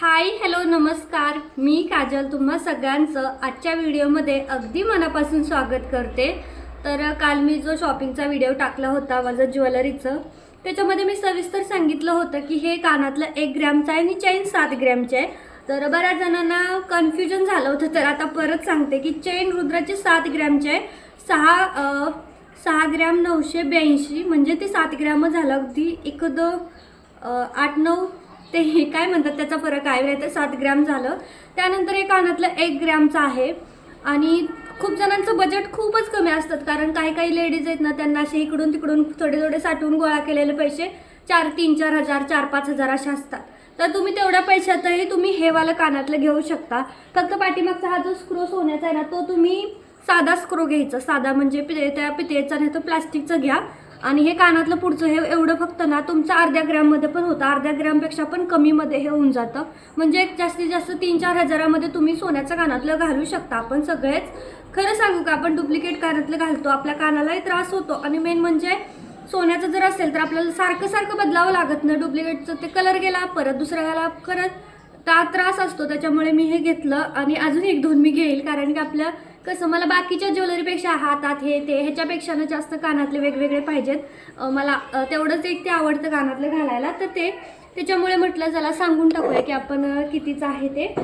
Hi hello नमस्कार. मी काजल तुम्हा सगळ्यांचं आजच्या व्हिडिओमध्ये अगदी मनापासून स्वागत करते. तर काल मी जो शॉपिंगचा व्हिडिओ टाकला होता माझं ज्वेलरीचं त्याच्यामध्ये मी सविस्तर सांगितलं होतं की हे कानातलं एक ग्रॅमचं आहे आणि चैन सात ग्रॅमचे आहे. तर बऱ्याच जणांना कन्फ्युजन झालं होतं तर आता परत सांगते की चैन रुद्राचे सात ग्रॅमचे आहे. सहा सहा ग्रॅम नऊशे ब्याऐंशी म्हणजे ते सात ग्रॅम झालं अगदी एक आठ नऊ ते हे काय म्हणतात त्याचा फरक आहे म्हणजे नाही तर सात ग्रॅम झालं. त्यानंतर हे कानातलं एक ग्रॅमचं आहे. आणि खूप जणांचं बजेट खूपच कमी असतात कारण काही काही लेडीज आहेत ना त्यांना असे इकडून तिकडून थोडे थोडे साठवून गोळा केलेले पैसे चार तीन चार हजार चार पाच हजार असे असतात. तर तुम्ही तेवढ्या पैशातही तुम्ही हे वालं कानातलं घेऊ शकता. फक्त पाठीमागचा हा जो स्क्रो सोन्याचा आहे ना तो तुम्ही साधा स्क्रो घ्यायचा. साधा म्हणजे पिते त्या पितेचा नाही तर प्लास्टिकचं घ्या. आणि हे कानातलं पुढचं हे एवढं फक्त ना तुमचं अर्ध्या ग्रॅममध्ये पण होतं. अर्ध्या ग्रॅमपेक्षा पण कमीमध्ये हे होऊन जातं. म्हणजे एक जास्तीत जास्त तीन चार हजारामध्ये तुम्ही सोन्याचं कानातलं घालू शकता. आपण सगळेच खरं सांगू का आपण डुप्लिकेट कानातलं घालतो. आपल्या कानालाही त्रास होतो. आणि मेन म्हणजे सोन्याचं जर असेल तर आपल्याला सारखं सारखं बदलावं लागत नाही डुप्लिकेटचं ते कलर गेला परत दुसरा घाला परत ता त्रास असतो. त्याच्यामुळे मी हे घेतलं. आणि अजून एक दोन मी घेईल. कारण की आपल्या कसं मला बाकीच्या ज्वेलरीपेक्षा हातात हे ते ह्याच्यापेक्षा ना जास्त कानातले वेगवेगळे पाहिजेत. मला तेवढंच एक ते आवडतं कानातलं घालायला. तर ते त्याच्यामुळे म्हटलं चला सांगून टाकूया की आपण कितीचं आहे ते.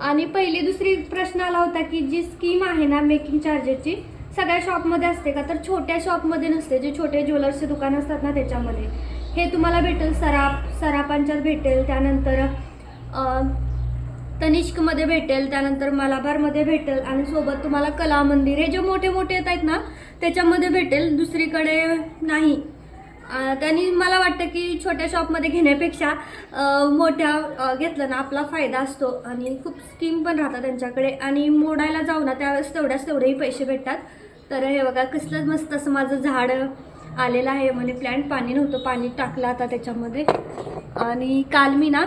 आणि पहिली दुसरी प्रश्न आला होता की जी स्कीम आहे ना मेकिंग चार्जेसची सगळ्या शॉपमध्ये असते का? तर छोट्या शॉपमध्ये नसते. जे छोटे ज्वेलर्सचे दुकान असतात ना त्याच्यामध्ये. हे तुम्हाला भेटेल सराप सराफांच्यात भेटेल. त्यानंतर तनिष्कमध्ये भेटेल त्यानंतर मलाबारमध्ये भेटेल आणि सोबत तुम्हाला कला मंदिर हे जे मोठे मोठे येत आहेत ना त्याच्यामध्ये भेटेल. दुसरीकडे नाही. त्यांनी मला वाटतं की छोट्या शॉपमध्ये घेण्यापेक्षा मोठ्या घेतलं ना आपला फायदा असतो. आणि खूप स्कीम पण राहतात त्यांच्याकडे. आणि मोडायला जाऊ ना त्यावेळेस तेवढ्याच तेवढेही पैसे भेटतात. तर हे बघा कसलं मस्त असं माझं झाड आलेलं आहे. म्हणजे प्लॅन्ट पाणी नव्हतं पाणी टाकलं आता त्याच्यामध्ये. आणि काल मी ना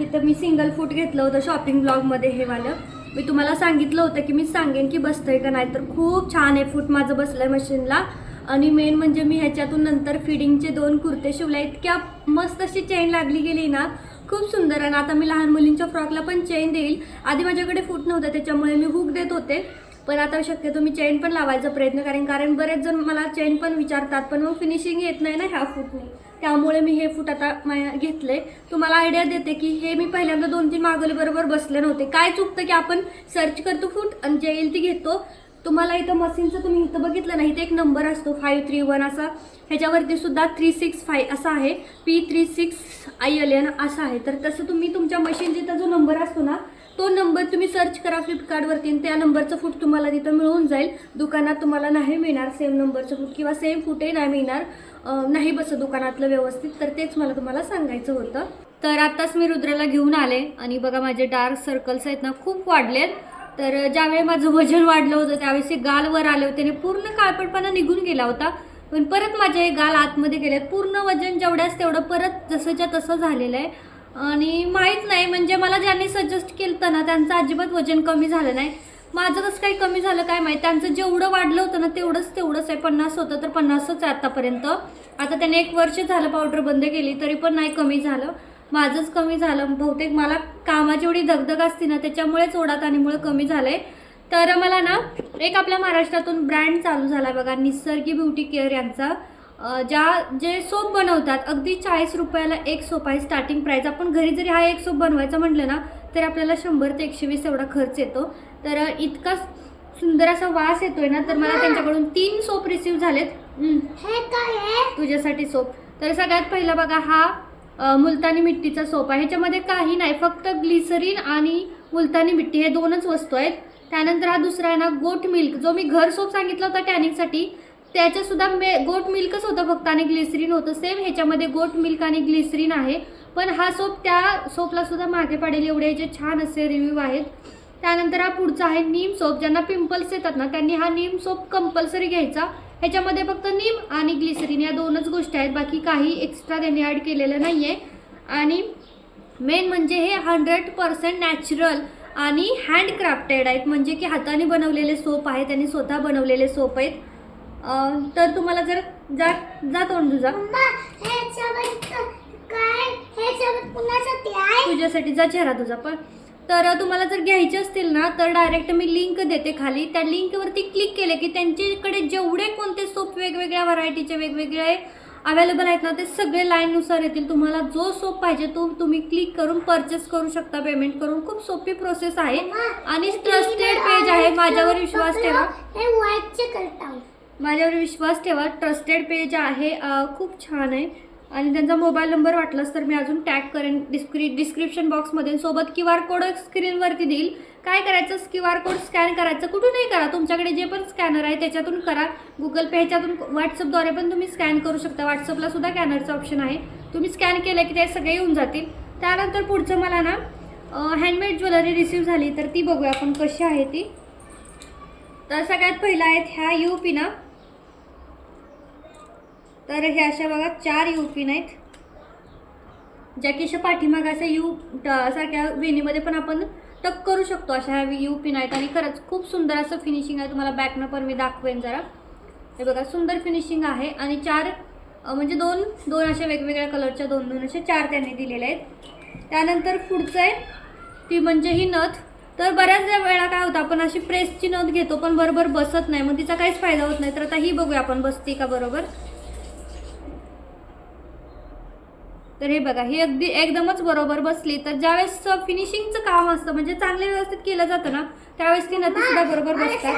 इथं मी सिंगल फूट घेतलं होतं शॉपिंग ब्लॉगमध्ये हे वालं. मी तुम्हाला सांगितलं होतं की मी सांगेन की बसतंय का नाही. तर खूप छान आहे फूट माझं बसलं आहे मशीनला आणि मेन म्हणजे मी ह्याच्यातून नंतर फिडिंगचे दोन कुर्ते शिवले इतक्या मस्त अशी चेन लागली गेली ना खूप सुंदर. आणि आता मी लहान मुलींच्या फ्रॉकला पण चेन देईल. आधी माझ्याकडे फूट नव्हतं त्याच्यामुळे मी हुक देत होते. पण आता शक्यतो मी चेन पण लावायचा प्रयत्न करेन. कारण बरेच जण मला चेन पण विचारतात पण मग फिनिशिंग येत नाही ना ह्या फूटने त्यामुळे मी हे फूट आता मा- घेतले. तुम्हाला आयडिया देते की हे मी पहिल्यांदा दोन तीन मागवले बरोबर बसले नव्हते. काय चुकतं की आपण सर्च करतो फूट आणि जे येईल ती घेतो. तुम्हाला इथं मशीनचं तुम्ही इथं बघितलं नाही इथं एक नंबर असतो फाईव्ह थ्री वन असा. ह्याच्यावरती सुद्धा थ्री सिक्स फाय असा आहे. P three six I L N असा आहे. तर तसं तुम्ही तुमच्या मशीनचा जो नंबर असतो ना तो नंबर तुम्ही सर्च करा फ्लिपकार्टवरती आणि त्या नंबरचं फूट तुम्हाला तिथं मिळून जाईल. दुकानात तुम्हाला नाही मिळणार सेम नंबरचं फूट किंवा सेम फूटही नाही मिळणार. नाही बसं दुकानातलं व्यवस्थित. तर तेच मला तुम्हाला सांगायचं होतं. तर आत्ताच मी रुद्राला घेऊन आले आणि बघा माझे डार्क सर्कल्स आहेत ना खूप वाढलेत. तर ज्यावेळी माझं वजन वाढलं होतं त्यावेळेस हे गाल वर आले होते आणि पूर्ण काळपटपणा निघून गेला होता. पण परत माझे गाल आतमध्ये गेले पूर्ण वजन जेवढ्याच तेवढं परत जसंच्या तसं झालेलं आहे. आणि माहीत नाही म्हणजे मला ज्यांनी सजेस्ट केलं ना त्यांचं अजिबात वजन कमी झालं नाही. माझं कसं काही कमी झालं काय माहीत? त्यांचं जेवढं वाढलं होतं ना तेवढंच तेवढंच आहे. पन्नास होतं तर पन्नासच आहे आतापर्यंत. आता त्याने एक वर्ष झालं पावडर बंद केली तरी पण नाही कमी झालं. माझंच कमी झालं. बहुतेक मला कामाची एवढी दगदग असते ना त्याच्यामुळेच ओढाताणीमुळे कमी झालं आहे तर मला ना एक आपल्या महाराष्ट्रातून ब्रँड चालू झाला बघा निसर्गी ब्युटी केअर यांचा. ज्या जे सोप बनवतात अगदी चाळीस रुपयाला एक सोप आहे. स्टार्टिंग प्राईस आपण घरी जरी हा एक सोप बनवायचा म्हटलं ना तर आपल्याला शंभर ते एकशे वीस एवढा खर्च येतो. तर इतका सुंदर असा वास येतोय ना तर मला त्यांच्याकडून तीन सोप रिसीव झालेत. हे काय तुझ्यासाठी सोप. तर सगळ्यात पहिला बघा हा मुलतानी मिट्टीचा सोप आहे. ह्याच्यामध्ये काही नाही फक्त ग्लिसरीन आणि मुलतानी मिट्टी हे दोनच वस्तू आहेत. त्यानंतर हा दुसरा आहे ना गोट मिल्क. जो मी घर सोप सांगितला होता टॅनिंगसाठी त्याच्यासुद्धा मे गोट मिल्कच होतं फक्त आणि ग्लिसरीन होतं. सेम ह्याच्यामध्ये गोट मिल्क आणि ग्लिसरीन आहे. पण हा सोप त्या सोपलासुद्धा मागे पडेल. एवढे जे छान असे रिव्ह्यू आहेत. त्यानंतर हा पुढचा आहे नीम सोप. ज्यांना पिंपल्स येतात ना त्यांनी हा नीम सोप कंपल्सरी घ्यायचा. ह्याच्यामध्ये फक्त नीम आणि ग्लिसरीन या दोनच गोष्टी आहेत. बाकी काही एक्स्ट्रा त्यांनी ॲड केलेलं नाही आहे आणि मेन म्हणजे हे हंड्रेड पर्सेंट नॅचरल आणि हँडक्राफ्टेड आहेत. म्हणजे की हाताने बनवलेले सोप आहेत त्यांनी स्वतः बनवलेले सोप आहेत. तर तुम्हाला जर जा जा तोंड तुझा. आहे? तुझ्यासाठी जा चेहरा तुझा पण. तर तुम्हाला जर घ्यायचे असतील ना तर डायरेक्ट मी लिंक देते खाली. त्या लिंकवरती क्लिक केले की त्यांच्याकडे जेवढे कोणते सोप वेगवेगळ्या व्हरायटीचे वेगवेगळे अवेलेबल आहेत ना ते सगळे लाईननुसार येतील. तुम्हाला जो सोप पाहिजे तो तुम्ही क्लिक करून परचेस करू शकता पेमेंट करून. खूप सोपी प्रोसेस आहे. आणि ट्रस्टेड पेज आहे माझ्यावर विश्वास ठेवा. माझ्यावर विश्वास ठेवा. ट्रस्टेड पेज आहे. खूप छान आहे. आणि त्यांचा मोबाईल नंबर वाटलाच तर मी अजून टॅग करेन. डिस्क्रि डिस्क्रिप्शन बॉक्समध्ये सोबत क्यू आर कोड स्क्रीनवरती देईल. काय करायचं? क्यू आर कोड स्कॅन करायचं कुठूनही करा? तुमच्याकडे जे पण स्कॅनर आहे त्याच्यातून करा. गुगल पे ह्याच्यातून व्हॉट्सअपद्वारे पण तुम्ही स्कॅन करू शकता. व्हॉट्सअपला सुद्धा कॅनरचं ऑप्शन आहे. तुम्ही स्कॅन केलं की ते सगळे येऊन जातील. त्यानंतर पुढचं मला ना हँडमेड ज्वेलरी रिसीव झाली. तर ती बघूया आपण कशी आहे ती. तर सगळ्यात पहिलं आहेत ह्या यू पिना तर हे अशा बघा चार यू पिन आहेत ज्या की अशा पाठीमाग अशा यू ट- सारख्या वेणीमध्ये पण आपण टक करू शकतो अशा ह्या यू पिन आहेत आणि खरंच खूप सुंदर असं फिनिशिंग आहे. तुम्हाला बॅकनं पण मी दाखवेन जरा. हे बघा सुंदर फिनिशिंग आहे. आणि चार म्हणजे दोन दोन अशा वेगवेगळ्या कलरच्या दोन दोन असे चार त्यांनी दिलेले आहेत. त्यानंतर पुढचं आहे ती म्हणजे ही नथ. तर बऱ्याच वेळा काय होतं आपण अशी प्रेसची नथ घेतो पण बरोबर बसत नाही. मग तिचा काहीच फायदा होत नाही. तर आता ही बघूया आपण बसते का बरोबर? तर हे बघा ही अगदी एकदमच बरोबर बसली. तर ज्यावेळेस फिनिशिंगचं काम असतं म्हणजे चांगले व्यवस्थित केलं जातं ना त्यावेळेस ती नथ सुद्धा बरोबर बसतात.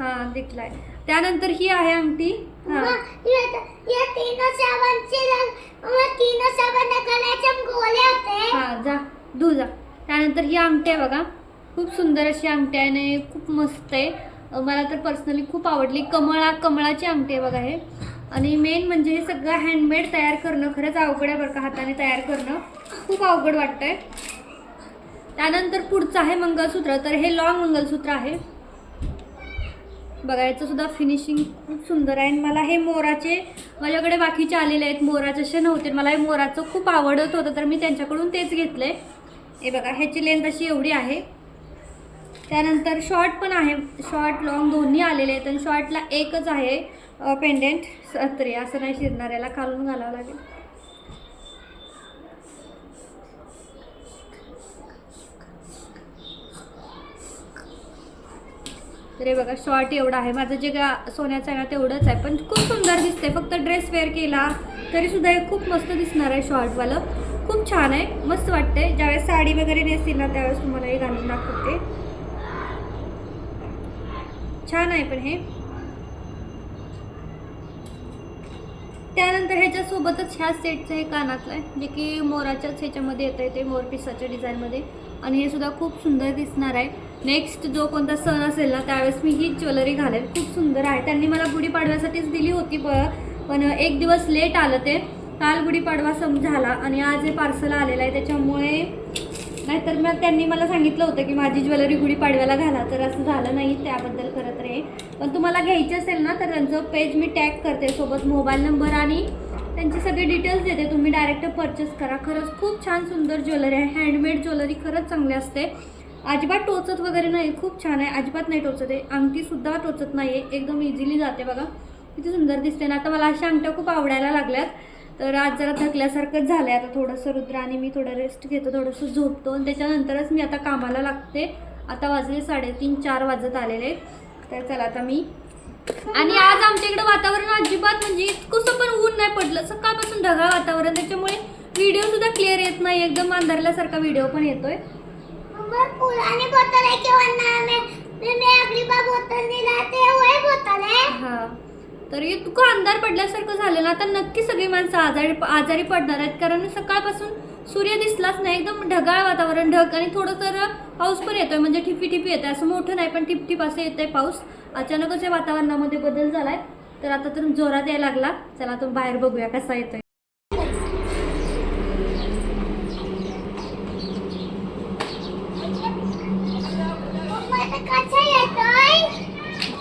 हा दिखलाय. त्यानंतर ही आहे अंगठी. हा. हा जा धू जा. त्यानंतर ही अंगठी आहे बघा. खूप सुंदर अशी अंगठी आहे आणि खूप मस्त आहे. मला तर पर्सनली खूप आवडली. कमळा कमळाची अंगठी आहे बघा हे. आणि मेन म्हणजे हे सगळं हँडमेड तयार करणं खरंच अवघड आहे बरं का हाताने तयार करणं. खूप अवघड वाटतं आहे त्यानंतर पुढचं आहे मंगळसूत्र तर हे लॉंग मंगळसूत्र आहे. बघा सुद्धा फिनिशिंग खूप सुंदर आहे. आणि मला हे मोराचे माझ्याकडे बाकीचे आलेले आहेत मोराचे असे नव्हते. मला हे मोराचं खूप आवडत होतं तर मी त्यांच्याकडून तेच घेतले. हे बघा ह्याची लेंथ अशी एवढी आहे. त्यानंतर शॉर्ट पण आहे. शॉर्ट लॉंग दोन्ही आलेले आहेत. आणि शॉर्टला एकच आहे. पेंडेंट सत्रे असं नाही शिरणाऱ्याला खालून घालावं लागेल. तर हे बघा शॉर्ट एवढा आहे. माझं जे गा सोन्याचं आहे ना तेवढंच आहे. पण खूप सुंदर दिसते फक्त ड्रेस वेअर केला तरीसुद्धा हे खूप मस्त दिसणार आहे शॉर्टवालं खूप छान आहे. मस्त वाटते ज्यावेळेस साडी वगैरे नेसतील ना त्यावेळेस तुम्हाला हे घालून दाखवते. छान आहे पण हे. त्यानंतर ह्याच्यासोबतच ह्या सेटचं हे कानातलं आहे जे की मोराच्याच ह्याच्यामध्ये येतं आहे ते मोर पिसाच्या डिझाईनमध्ये. आणि हे सुद्धा खूप सुंदर दिसणार आहे. नेक्स्ट जो कोणता सण असेल ना त्यावेळेस मी ही ज्वेलरी घालेल खूप सुंदर आहे. त्यांनी मला गुढीपाडव्यासाठीच दिली होती प पण एक दिवस लेट आलं ते. काल गुढीपाडवा सम झाला आणि आज हे पार्सल आलेलं आहे. त्याच्यामुळे नाहीतर मग त्यांनी मला सांगितलं होतं की माझी ज्वेलरी गुढीपाडव्याला घाला. तर असं झालं नाही त्याबद्दल करत रे पण तुम्हाला घ्यायची असेल ना तर त्यांचं पेज मी टॅग करते सोबत मोबाईल नंबर आणि त्यांचे सगळे डिटेल्स देते. तुम्ही डायरेक्ट परचेस करा. खरंच खूप छान सुंदर ज्वेलरी आहे. हँडमेड ज्वेलरी खरंच चांगली असते. अजिबात टोचत वगैरे नाही. खूप छान आहे. अजिबात नाही टोचत आहे. अंगठीसुद्धा टोचत नाही आहे एकदम इझिली जाते बघा. किती सुंदर दिसते. ना आता मला अशा अंगठ्या खूप आवडायला लागल्यात. तर आज जरा थकल्यासारखंच झालं आहे आता थोडंसं रुद्र आणि मी थोडं रेस्ट घेतो थोडंसं झोपतो. आणि त्याच्यानंतरच मी आता कामाला लागते. आता वाजले साडेतीन चार वाजत आलेले तर चला आता मी. आणि आज आमच्या इकडे वातावरण अजिबात म्हणजे कसं पण ऊन नाही पडलं. सकाळपासून ढगाळ वातावरण त्याच्यामुळे व्हिडिओ सुद्धा क्लिअर येत नाही. एकदम अंधारल्यासारखा व्हिडिओ पण येतोय. है. तर हे तुका अंधार पडल्यासारखं झालं ना आता नक्की सगळी माणसं आजारी आजारी पडणार आहेत. कारण सकाळपासून सूर्य दिसलाच नाही. एकदम ढगाळ वातावरण ढग आणि थोडं तर पाऊस पण येतोय. म्हणजे ठिपी ठिपी येतोय. असं मोठं नाही पण टिप असं येतंय पाऊस. अचानकच या वातावरणामध्ये बदल झालाय. तर आता तर जोरात यायला लागला. चला तो बाहेर बघूया कसा येतोय.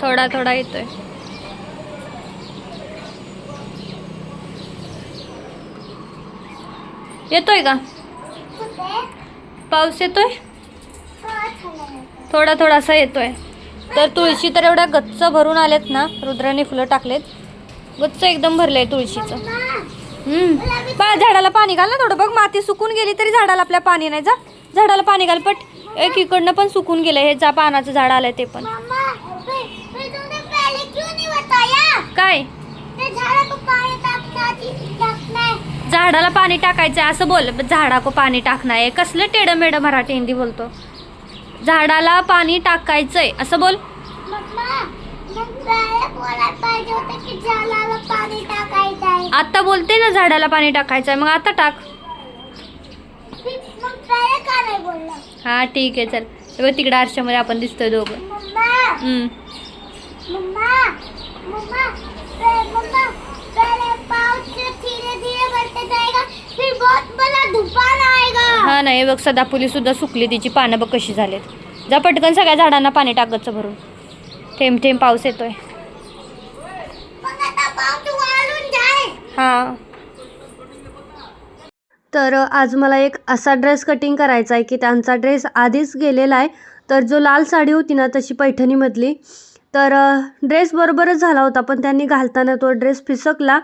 थोडा थोडा येतोय. येतोय का? पाऊस येतोय? थोडा थोडासा येतोय. तर तुळशी तर एवढ्या गच्च भरून आलेत ना रुद्राने फुलं टाकलेत. गच्च एकदम भरलंय तुळशीचं. हम्म. पा झाडाला पाणी घाल ना थोडं. बघ माती सुकून गेली तरी झाडाला आपल्या पाणी नाही. जा. झाडाला पाणी घाल पट. एक इकडनं पण सुकून गेलं हे जा पानाचं झाड आलंय ते पण. क्यों झाडाला पाणी टाकायचं असं बोल झाडा को पाणी टाकणं आहे. कसलं टेडं मेडं मराठी हिंदी बोलतो? झाडाला पाणी टाकायचंय असं बोल. आता बोलते ना झाडाला पाणी टाकायचंय मग आता टाक. हा ठीक आहे चल. बघ तिकडे आरशामध्ये आपण दिसतोय दोघं. मम्मा. मम्मा मम्मा पहले से धीरे धीरे बढ़ते जाएगा फिर बहुत बड़ा तूफान आएगा हा नाही बघ सदाफुली सुद्धा सुकली तिची. पानं बघ कशी झालेत. जा पटकन सगळ्या झाडांना पाणी टाकतचं भरून. थेंब थेंब पाऊस येतोय. मग आता पाऊस वाळून जाईल. हां. तर आज मला एक असा ड्रेस कटिंग करायचा आहे की त्यांचा ड्रेस आधीच गेलेला आहे. तर जो लाल साडी होती ना तशी पैठणीमधली. तर ड्रेस बरोबरच झाला होता पण त्यांनी घालताना तो ड्रेस फिसकला.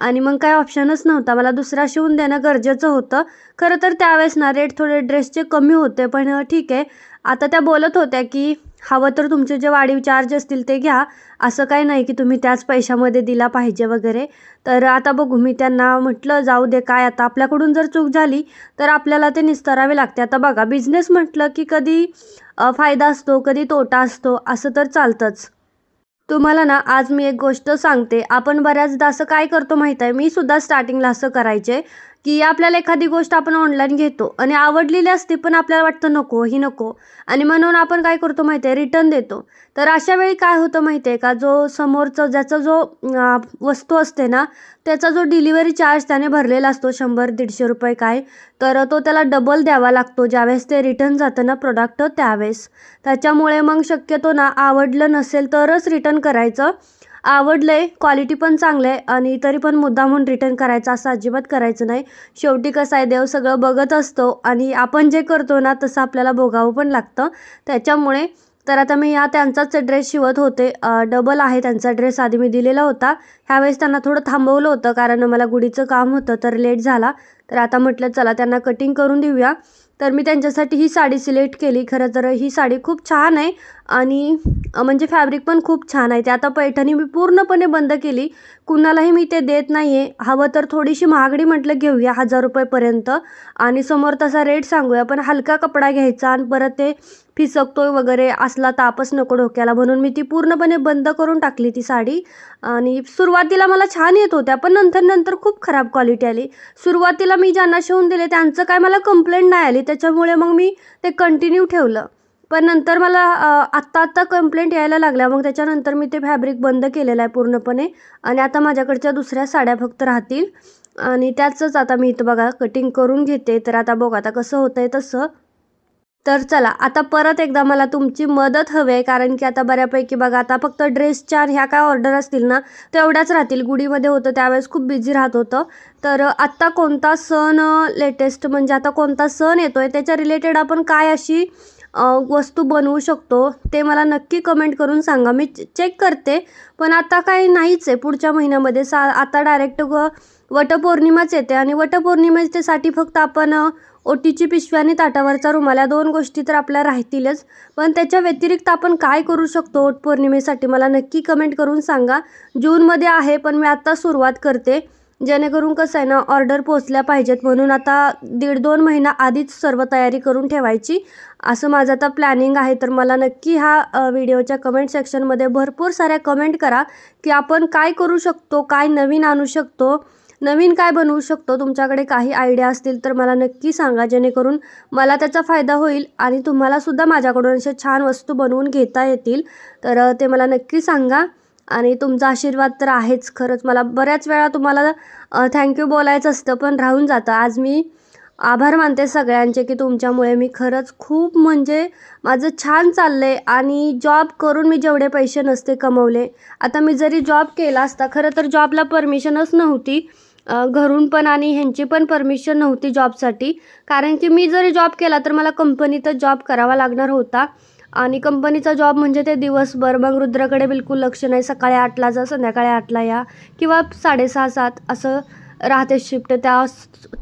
आणि मग काय ऑप्शनच नव्हता. मला दुसरा शिवून देणं गरजेचं होतं. खरं तर त्यावेळेस ना रेट थोडे ड्रेसचे कमी होते पण ठीक आहे. आता त्या बोलत होत्या की हवं तर तुमचे जे वाढीव चार्ज असतील ते घ्या. असं काही नाही की तुम्ही त्याच पैशामध्ये दिला पाहिजे वगैरे. तर आता बघू. मी त्यांना म्हटलं जाऊ दे काय आता? आपल्याकडून जर चूक झाली तर आपल्याला ते निस्तरावे लागते. आता बघा बिझनेस म्हटलं की कधी फायदा असतो कधी तोटा असतो असं तर चालतंच. तुम्हाला ना आज मी एक गोष्ट सांगते. आपण बऱ्याचदा असं काय करतो माहीत आहे? मी सुद्धा स्टार्टिंगला असं करायचे. की आपल्याला एखादी गोष्ट आपण ऑनलाईन घेतो आणि आवडलेली असते पण आपल्याला वाटतं नको ही नको. आणि म्हणून आपण काय करतो माहिती आहे रिटर्न देतो. तर अशा वेळी काय होतं माहिती आहे का? जो समोरचा ज्याचा जो वस्तू असते ना त्याचा जो डिलिव्हरी चार्ज त्याने भरलेला असतो शंभर दीडशे रुपये काय तर तो त्याला डबल द्यावा लागतो. ज्यावेळेस ते रिटर्न जातं ना प्रोडक्ट त्यावेळेस. त्याच्यामुळे मग शक्यतो ना आवडलं नसेल तरच रिटर्न करायचं. आवडलं आहे क्वालिटी पण चांगलं आहे आणि तरी पण मुद्दामून रिटर्न करायचं असं अजिबात करायचं नाही. शेवटी कसं आहे देव सगळं बघत असतो आणि आपण जे करतो ना तसं आपल्याला भोगावं पण लागतं. त्याच्यामुळे तर आता मी ह्या त्यांचाच ड्रेस शिवत होते. डबल आहे त्यांचा ड्रेस आधी मी दिलेला होता. ह्यावेळेस त्यांना थोडं थांबवलं होतं कारण मला गुढीचं काम होतं तर लेट झाला. तर आता म्हटलं चला त्यांना कटिंग करून देऊया. तर मी त्यांच्यासाठी ही साडी सिलेक्ट केली. खरं तर ही साडी खूप छान आहे. आणि म्हणजे फॅब्रिक पण खूप छान आहे. ते आता पैठणी मी पूर्णपणे बंद केली. कुणालाही मी ते देत नाही आहे हवं तर थोडीशी महागडी म्हटलं घेऊया हजार रुपयेपर्यंत. आणि समोर तसा रेट सांगूया पण हलका कपडा घ्यायचा आणि परत ते फिसकतोय वगैरे असला तापच नको डोक्याला. म्हणून मी ती पूर्णपणे बंद करून टाकली ती साडी. आणि सुरुवातीला मला छान येत होत्या पण नंतर नंतर खूप खराब क्वालिटी आली. सुरुवातीला मी ज्यांना शिवून दिले त्यांचं काय मला कंप्लेंट नाही आली. त्याच्यामुळे मग मी ते कंटिन्यू ठेवलं. पण नंतर मला आत्ता आत्ता कंप्लेंट यायला लागल्या. मग त्याच्यानंतर मी ते फॅब्रिक बंद केलेलं आहे पूर्णपणे. आणि आता माझ्याकडच्या दुसऱ्या साड्या फक्त राहतील. आणि त्याचंच आता मी इथं बघा कटिंग करून घेते. तर आता बघा आता कसं होतं आहे तसं. तर चला आता परत एकदा मला तुमची मदत हवी आहे. कारण की आता बऱ्यापैकी बघा आता फक्त ड्रेसच्या ह्या काय ऑर्डर असतील ना तेवढ्याच राहतील. गुढीमध्ये होतं त्यावेळेस खूप बिझी राहत होतं. तर आत्ता कोणता सण लेटेस्ट म्हणजे आता कोणता सण येतो आहे त्याच्या रिलेटेड आपण काय अशी वस्तू बनवू शकतो ते मला नक्की कमेंट करून सांगा. मी चेक करते पण आता काही नाहीच आहे. पुढच्या महिन्यामध्ये सा आता डायरेक्ट वटपौर्णिमाच येते आणि वटपौर्णिमेच्यासाठी फक्त आपण ओटीची पिशवी आणि ताटावरचा रुमाल या दोन गोष्टी तर आपल्या राहतीलच. पण त्याच्या व्यतिरिक्त आपण काय करू शकतो ओटपौर्णिमेसाठी मला नक्की कमेंट करून सांगा. जूनमध्ये आहे पण मी आत्ता सुरुवात करते. जेणेकरून कसं आहे ना ऑर्डर पोचल्या पाहिजेत म्हणून आता दीड दोन महिना आधीच सर्व तयारी करून ठेवायची. असं माझं आता प्लॅनिंग आहे. तर मला नक्की हा व्हिडिओच्या कमेंट सेक्शनमध्ये भरपूर साऱ्या कमेंट करा की आपण काय करू शकतो काय नवीन आणू शकतो नवीन काय बनवू शकतो तुमच्याकडे काही आयडिया असतील तर मला नक्की सांगा. जेणेकरून मला त्याचा फायदा होईल आणि तुम्हालासुद्धा माझ्याकडून अशा छान वस्तू बनवून घेता येतील. तर ते मला नक्की सांगा. आणि तुमचा आशीर्वाद तर आहेच खरंच. मला बऱ्याच वेळा तुम्हाला थँक्यू बोलायचं असतं पण राहून जातं. आज मी आभार मानते सगळ्यांचे की तुमच्यामुळे मी खरंच खूप म्हणजे माझं छान चाललं आहे आणि जॉब करून मी जेवढे पैसे नसते कमवले. आता मी जरी जॉब केला असता खरं तर जॉबला परमिशनच नव्हती घरून पण आणि ह्यांची पण परमिशन नव्हती जॉबसाठी कारण की मी जरी जॉब केला तर मला कंपनीतच जॉब करावा लागणार होता. आणि कंपनीचा जॉब म्हणजे ते दिवसभर मग रुद्राकडे बिलकुल लक्ष नाही. सकाळी आठला जा संध्याकाळी आठला या किंवा साडेसहा सात असं राहते शिफ्ट. त्या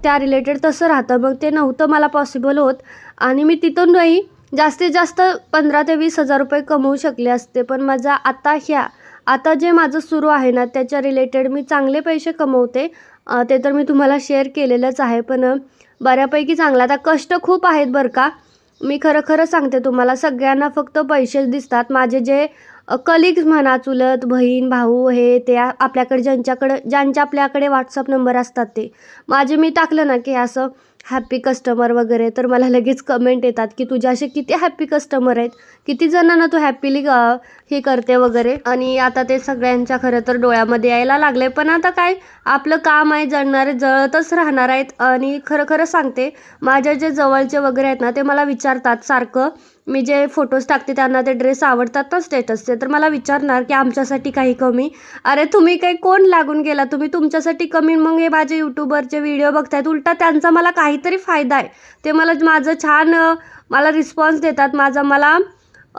त्या रिलेटेड तसं राहतं. मग ते नव्हतं मला पॉसिबल होत. आणि मी तिथूनही जास्तीत जास्त पंधरा ते वीस हजार रुपये कमवू शकले असते. पण माझा आता ह्या आता जे माझं सुरू आहे ना त्याच्या रिलेटेड मी चांगले पैसे कमवते. ते तर मी तुम्हाला शेअर केलेलंच आहे. पण बऱ्यापैकी चांगलं. आता कष्ट खूप आहेत बरं का. मी खरं खरं सांगते तुम्हाला सगळ्यांना फक्त पैसेच दिसतात. माझे जे कलिग्स म्हणा चुलत बहीण भाऊ हे ते आपल्याकडे ज्यांच्याकडं ज्यांच्या आपल्याकडे व्हॉट्सअप नंबर असतात ते. माझे मी टाकलं ना की असं हॅप्पी कस्टमर वगैरे तर मला लगेच कमेंट येतात की तुझे असे किती हॅप्पी कस्टमर आहेत किती जणांना तू हॅपीली हे करते वगैरे. आणि आता ते सगळ्यांच्या खरं तर डोळ्यामध्ये यायला लागले पण आता काय आपलं काम आहे जळणारे जळतच राहणार आहेत. आणि खरं खरं सांगते माझ्या जे जवळचे वगैरे आहेत ना ते मला विचारतात सारखं मी जे फोटोज टाकते त्यांना ते ड्रेस आवडतात ना स्टेटसचे तर मला विचारणार की आमच्यासाठी काही कमी? अरे तुम्ही काही कोण लागून गेला? तुम्ही तुमच्यासाठी कमी मग हे माझे यूट्यूबरचे व्हिडिओ बघतायत. उलटा त्यांचा मला काहीतरी फायदा आहे. ते मला माझं छान मला रिस्पॉन्स देतात माझा मला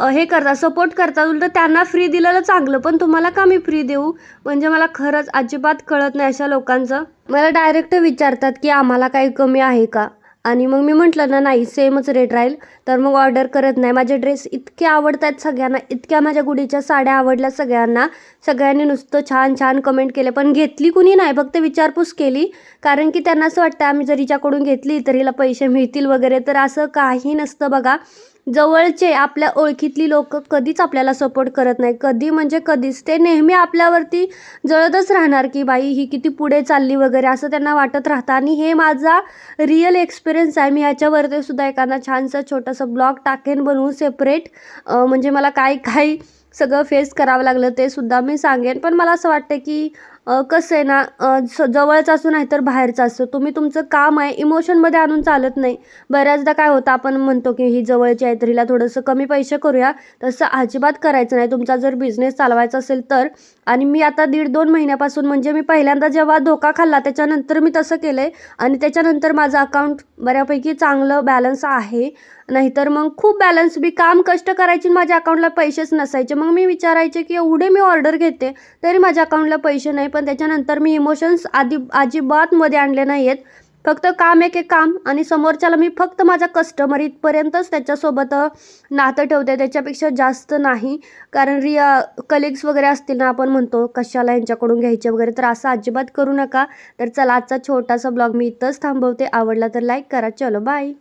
हे करतात सपोर्ट करतात. उलटं त्यांना फ्री दिलेलं चांगलं पण तुम्हाला का मी फ्री देऊ? म्हणजे मला खरंच अजिबात कळत नाही अशा लोकांचं. मला डायरेक्ट विचारतात की आम्हाला काही कमी आहे का? आणि मग मी म्हटलं ना नाही सेमच रेट राहील. तर मग ऑर्डर करत नाही. माझे ड्रेस इतके आवडत आहेत सगळ्यांना इतक्या माझ्या गुढीच्या साड्या आवडल्या सगळ्यांना. सगळ्यांनी नुसतं छान छान कमेंट केले. पण घेतली कुणी नाही फक्त विचारपूस केली. कारण की त्यांना असं वाटतं आम्ही जर हिच्याकडून घेतली तर हिला पैसे मिळतील वगैरे. तर असं काही नसतं बघा. जवळचे आपल्या ओळखीतली लोक कधीच आपल्याला सपोर्ट करत नाही. कधी म्हणजे कधीच. ते नेहमी आपल्यावरती जळतच राहणार की बाई ही किती पुढे चालली वगैरे असं त्यांना वाटत राहतं. आणि हे माझा रिअल एक्सपिरियन्स आहे. मी ह्याच्यावरती सुद्धा एखादा छानसा छोटासा ब्लॉग टाकेन बनवून सेपरेट म्हणजे मला काय काय सगळं फेस करावं लागलं ते सुद्धा मी सांगेन. पण मला असं वाटतं की कसं आहे ना अ, स- जवळचं असो नाही तर बाहेरचं असो तुम्ही तुमचं काम आहे इमोशनमध्ये आणून चालत नाही. बऱ्याचदा काय होतं आपण म्हणतो की ही जवळची आहे तर हिला थोडंसं कमी पैसे करूया. तसं अजिबात करायचं नाही. तुमचा जर बिझनेस चालवायचा असेल तर आणि मी आता दीड दोन महिन्यापासून म्हणजे मी पहिल्यांदा जेव्हा धोका खाल्ला त्याच्यानंतर मी तसं केलं आहे आणि त्याच्यानंतर माझं अकाउंट बऱ्यापैकी चांगलं बॅलन्स आहे. नाहीतर मग खूप बॅलन्स मी काम कष्ट करायची माझ्या अकाउंटला पैसेच नसायचे. मग मी विचारायचे की एवढे मी ऑर्डर घेते तरी माझ्या अकाउंटला पैसे नाही. पण त्याच्यानंतर मी इमोशन्स आधी अजिबातमध्ये आणले नाही आहेत फक्त काम एक एक काम आणि समोरच्याला मी फक्त माझ्या कस्टमर इथपर्यंतच त्याच्यासोबत नातं ठेवते. त्याच्यापेक्षा जास्त नाही. कारण रिया कलिग्स वगैरे असतील ना आपण म्हणतो कशाला यांच्याकडून घ्यायचे वगैरे तर असं अजिबात करू नका. तर चला आजचा छोटासा ब्लॉग मी इथंच थांबवते. आवडला तर लाईक करा. चलो बाय